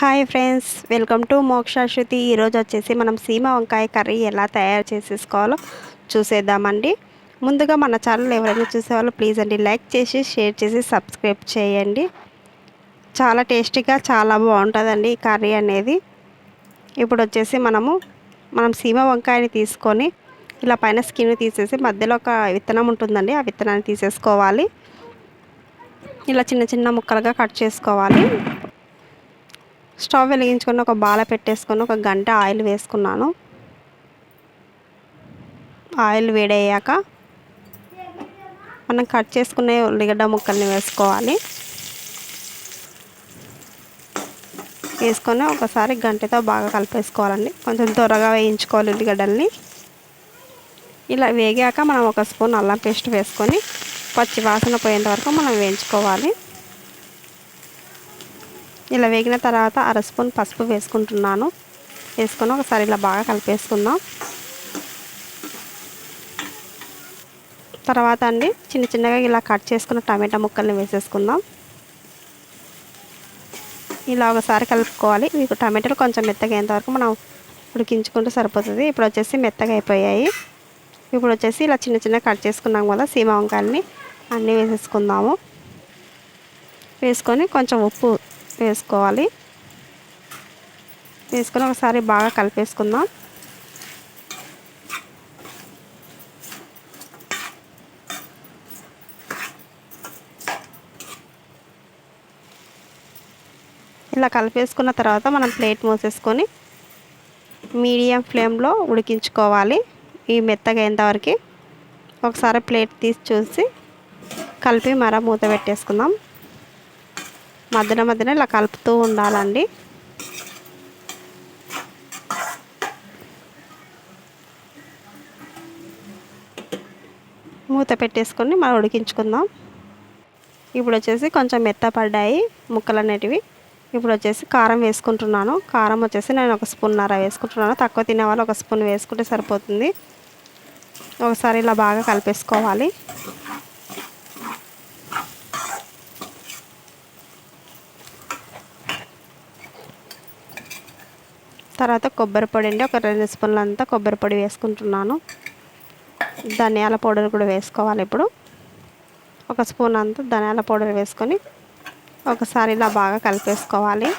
Hi friends welcome to Mokshashruti. ఈరోజు వచ్చేసి మనం సీమ వంకాయ కర్రీ ఎలా తయారు చేసేసుకోవాలో చూసేద్దామండి. ముందుగా మన ఛానల్ ఎవరైనా చూసేవాళ్ళు ప్లీజ్ అండి లైక్ చేసి షేర్ చేసి సబ్స్క్రైబ్ చేయండి. చాలా టేస్టీగా చాలా బాగుంటుందండి ఈ కర్రీ అనేది. ఇప్పుడు వచ్చేసి మనము మనం సీమ వంకాయని తీసుకొని ఇలా పైన స్కిన్ తీసేసి మధ్యలో ఒక విత్తనం ఉంటుందండి ఆ విత్తనాన్ని తీసేసుకోవాలి. ఇలా చిన్న చిన్న ముక్కలుగా కట్ చేసుకోవాలి. స్టవ్ వెలిగించుకొని ఒక బాల పెట్టేసుకొని ఒక గంట ఆయిల్ వేసుకున్నాను. ఆయిల్ వేడయ్యాక మనం కట్ చేసుకునే ఉల్లిగడ్డ ముక్కల్ని వేసుకోవాలి. వేసుకొని ఒకసారి గంటతో బాగా కలిపేసుకోవాలండి. కొంచెం త్వరగా వేయించుకోవాలి ఉల్లిగడ్డల్ని. ఇలా వేగాక మనం ఒక స్పూన్ అల్లం పేస్ట్ వేసుకొని పచ్చి వాసన పోయేంత వరకు మనం వేయించుకోవాలి. ఇలా వేగిన తర్వాత అర స్పూన్ పసుపు వేసుకుంటున్నాను. వేసుకొని ఒకసారి ఇలా బాగా కలిపేసుకుందాం. తర్వాత అండి చిన్న చిన్నగా ఇలా కట్ చేసుకున్న టమాటా ముక్కల్ని వేసేసుకుందాం. ఇలా ఒకసారి కలుపుకోవాలి. మీకు టమాటాలు కొంచెం మెత్తగా అయ్యేంతవరకు మనం ఉడికించుకుంటే సరిపోతుంది. ఇప్పుడు వచ్చేసి మెత్తగా అయిపోయాయి. ఇప్పుడు వచ్చేసి ఇలా చిన్న చిన్న కట్ చేసుకున్నాం కదా సీమ వంకాయలని అన్నీ వేసేసుకుందాము. వేసుకొని కొంచెం ఉప్పు వేసుకోవాలి. వేసుకొని ఒకసారి బాగా కలిపేసుకుందాం. ఇలా కలిపేసుకున్న తర్వాత మనం ప్లేట్ మూసేసుకొని మీడియం ఫ్లేమ్లో ఉడికించుకోవాలి. ఈ మెత్తగైనంతవరకు ఒకసారి ప్లేట్ తీసి చూసి కలిపి మర మూత పెట్టేసుకుందాం. మధ్యన మధ్యన ఇలా కలుపుతూ ఉండాలండి. మూత పెట్టేసుకొని మనం ఉడికించుకుందాం. ఇప్పుడు వచ్చేసి కొంచెం మెత్తపడ్డాయి ముక్కలు అనేటివి. ఇప్పుడు వచ్చేసి కారం వేసుకుంటున్నాను. కారం వచ్చేసి నేను ఒక స్పూన్నర వేసుకుంటున్నాను. తక్కువ తినే వాళ్ళు ఒక స్పూన్ వేసుకుంటే సరిపోతుంది. ఒకసారి ఇలా బాగా కలిపేసుకోవాలి. తర్వాత కొబ్బరి పొడి అండి. ఒక రెండు స్పూన్లు అంతా కొబ్బరి పొడి వేసుకుంటున్నాను. ధనియాల పౌడర్ కూడా వేసుకోవాలి ఇప్పుడు. ఒక స్పూన్ అంతా ధనియాల పౌడర్ వేసుకొని ఒకసారి ఇలా బాగా కలిపేసుకోవాలి.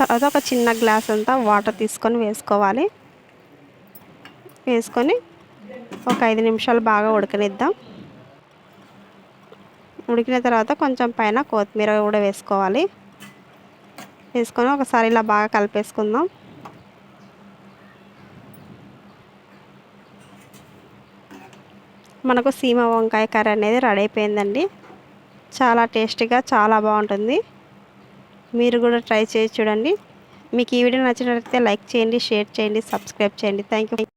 తర్వాత ఒక చిన్న గ్లాస్ అంతా వాటర్ తీసుకొని వేసుకోవాలి. వేసుకొని ఒక ఐదు నిమిషాలు బాగా ఉడకనిద్దాం. ఉడికిన తర్వాత కొంచెం పైన కొత్తిమీర కూడా వేసుకోవాలి. వేసుకొని ఒకసారి ఇలా బాగా కలిపేసుకుందాం. మనకు సీమ వంకాయ కర్రీ అనేది రెడీ అయిపోయిందండి. చాలా టేస్టీగా చాలా బాగుంటుంది. మీరు కూడా ట్రై చేసి చూడండి. మీకు ఈ వీడియో నచ్చినట్లయితే లైక్ చేయండి షేర్ చేయండి సబ్స్క్రైబ్ చేయండి. Thank you